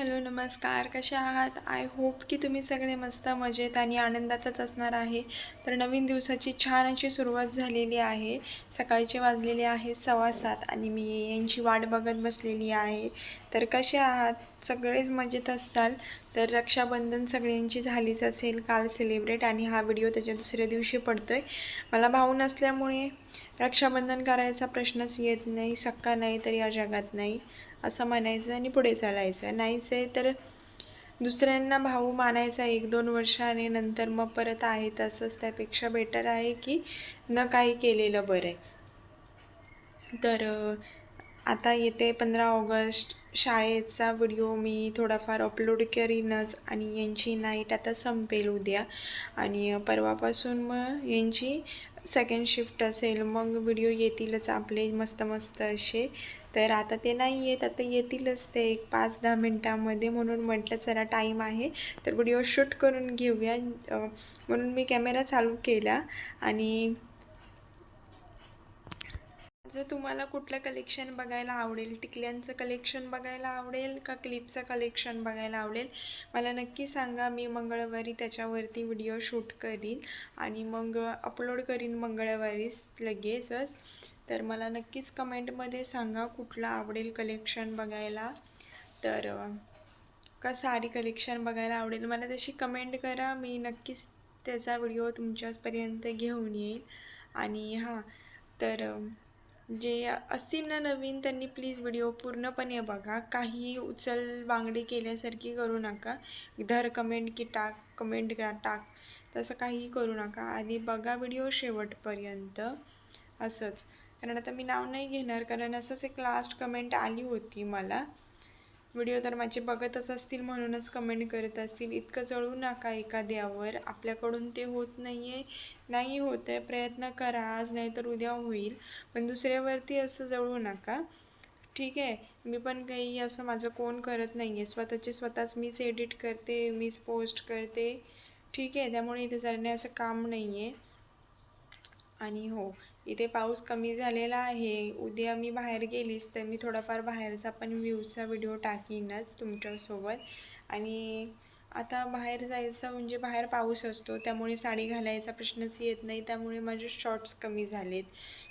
Hello नमस्कार. कसे आहात? आय होप की तुम्ही सगळे मस्त मजेत आणि आनंदातच असणार आहे. तर नवीन दिवसाची छान अशी सुरुवात झालेली आहे. सकाळचे वाजलेले आहे सव्वा सात आणि मी यांची वाट बघत बसलेली आहे. तर कसे आहात? सगळेच मजेत असाल? तर रक्षाबंधन सगळ्यांची झालीच असेल. काल सेलिब्रेट आणि हा व्हिडिओ त्याच्या दुसऱ्या दिवशी पडतो आहे मला भाऊ नसल्यामुळे रक्षाबंधन करायचा प्रश्नच येत नाही सक्का नाही तर या जगात नाही. असं म्हणायचं आणि पुढे चालायचं. नाहीच आहे तर दुसऱ्यांना भाऊ मानायचा एक दोन वर्षाने नंतर मग परत आहे तसंच त्यापेक्षा बेटर आहे की न काही केलेलं बरं आहे. तर आता येते पंधरा ऑगस्ट. शाळेचा व्हिडिओ मी थोडाफार अपलोड करीनच आणि यांची नाईट आता संपेल उद्या. आणि परवापासून मग यांची सेकंड शिफ्ट असेल. मग व्हिडिओ येतीलच आपले मस्त मस्त असे. तर आता ते नाही येत आता येतीलच ते एक पाच दहा मिनटामध्ये म्हणून म्हटलं चला टाईम आहे. तर व्हिडिओ शूट करून घेऊया. म्हणून मी कॅमेरा चालू केला आणि जर तुम्हाला कुठलं कलेक्शन बघायला आवडेल टिकल्यांचं कलेक्शन बघायला आवडेल का क्लिपचं कलेक्शन बघायला आवडेल मला नक्की सांगा. मी मंगळवारी त्याच्यावरती व्हिडिओ शूट करीन आणि मग अपलोड करीन मंगळवारीच लगेचच. तर मला नक्कीच कमेंटमध्ये सांगा कुठलं आवडेल कलेक्शन बघायला. तर का साडी कलेक्शन बघायला आवडेल? मला तशी कमेंट करा. मी नक्कीच त्याचा व्हिडिओ तुमच्यापर्यंत घेऊन येईल. आणि हां तर जे असतील ना नवीन त्यांनी प्लीज व्हिडिओ पूर्णपणे बघा. काही उचल बांगडी केल्यासारखी करू नका. धर कमेंट की टाक कमेंट करा टाक. तसं काहीही करू नका. आधी बघा व्हिडिओ शेवटपर्यंत. असंच. कारण आता मी नाव नाही घेणार कारण असंच एक लास्ट कमेंट आली होती मला. व्हिडिओ तर माझे बघतच असतील म्हणूनच कमेंट करत असतील. इतकं जळू नका एखाद्यावर. आपल्याकडून ते होत नाही आहे नाही होत आहे. प्रयत्न करा. आज नाही तर उद्या होईल. पण दुसऱ्यावरती असं जळू नका. ठीक आहे? मी पण काही असं माझं कोण करत नाही आहे स्वतःचे स्वतःच मीच एडिट करते मीच पोस्ट करते. ठीक आहे? त्यामुळे इथे जरणे असं काम नाही आहे आणि हो इथे पाऊस कमी झालेला आहे. उद्या मी बाहेर गेलीच तर मी थोडाफार बाहेरचा पण व्ह्यूजचा व्हिडिओ टाकीनच तुमच्यासोबत. आणि आता बाहेर जायचं म्हणजे बाहेर पाऊस असतो त्यामुळे साडी घालायचा प्रश्नच येत नाही त्यामुळे माझे शॉर्ट्स कमी झालेत.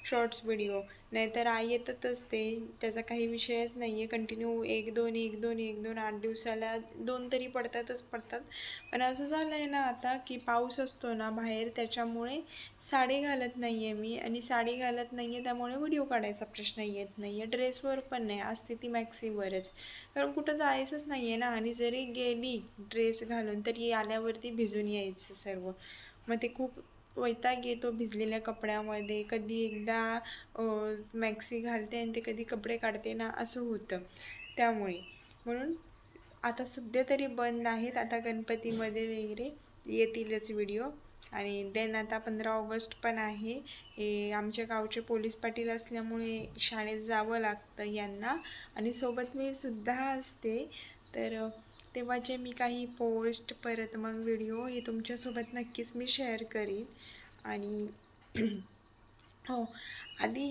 शॉर्ट्स व्हिडिओ नाहीतर आई येतच ते त्याचा काही विषयच नाही आहे कंटिन्यू एक दोन एक दोन एक दोन आठ दिवसाला दोन तरी पडतातच पडतात. पण असं झालं आहे ना आता की पाऊस असतो ना बाहेर त्याच्यामुळे साडी घालत नाही आहे मी. आणि साडी घालत नाही आहे त्यामुळे व्हिडिओ काढायचा प्रश्न येत नाही आहे ड्रेसवर पण नाही असते ती मॅक्सीवरच कारण कुठं जायचंच नाही आहे ना. आणि जरी गेली ड्रेस घालून तरी आल्यावरती भिजून यायचं सर्व. मग ते खूप वैताग येतो भिजलेल्या कपड्यामध्ये. कधी एकदा मॅक्सी घालते आणि ते कधी कपडे काढते ना असं होतं. त्यामुळे. म्हणून आता सध्या तरी बंद आहेत. आता गणपतीमध्ये वगैरे येतीलच व्हिडिओ. आणि देन आता पंधरा ऑगस्ट पण आहे. हे आमच्या गावचे पोलीस पाटील असल्यामुळे शाळेत जावं लागतं यांना. आणि सोबत मी सुद्धा असते. तर तेव्हा जे मी काही पोस्ट परत मग व्हिडिओ हे तुमच्यासोबत नक्कीच मी शेअर करीन. आणि हो आधी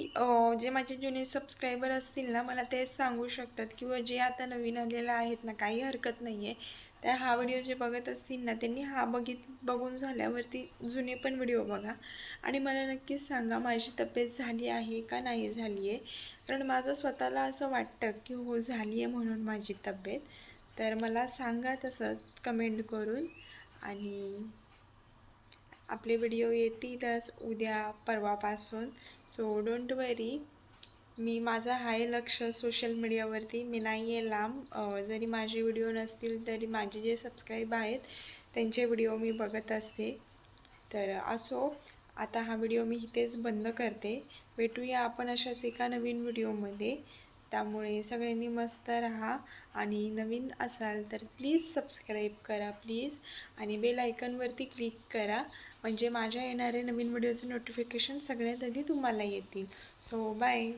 जे माझे जुने सबस्क्रायबर असतील ना मला तेच सांगू शकतात किंवा जे आता नवीन आलेलं आहेत ना काही हरकत नाही आहे त्या हा व्हिडिओ जे बघत असतील ना त्यांनी हा बघित बघून झाल्यावरती जुने पण व्हिडिओ बघा. आणि मला नक्कीच सांगा माझी तब्येत झाली आहे का नाही झाली आहे कारण माझं स्वतःला असं वाटतं की हो झाली आहे म्हणून माझी तब्येत. तर मला सांगा तसं कमेंट करून. आणि आपले व्हिडिओ येतीलच उद्या परवापासून. सो डोंट वरी मी माझं आहे लक्ष सोशल मीडियावरती मी नाही आहे लांब जरी माझे व्हिडिओ नसतील तरी माझे जे सबस्क्राईब आहेत त्यांचे व्हिडिओ मी बघत असते. तर असो आता हा व्हिडिओ मी इथेच बंद करते. भेटूया आपण अशाच एका नवीन व्हिडिओमध्ये त्यामुळे सगळ्यांनी मस्त राहा आणि नवीन असाल तर प्लीज सबस्क्राईब करा प्लीज आणि बेल आयकनवरती क्लिक करा. म्हणजे माझ्या येणारे नवीन व्हिडिओचं नोटिफिकेशन सगळ्यात आधी तुम्हाला येतील. So bye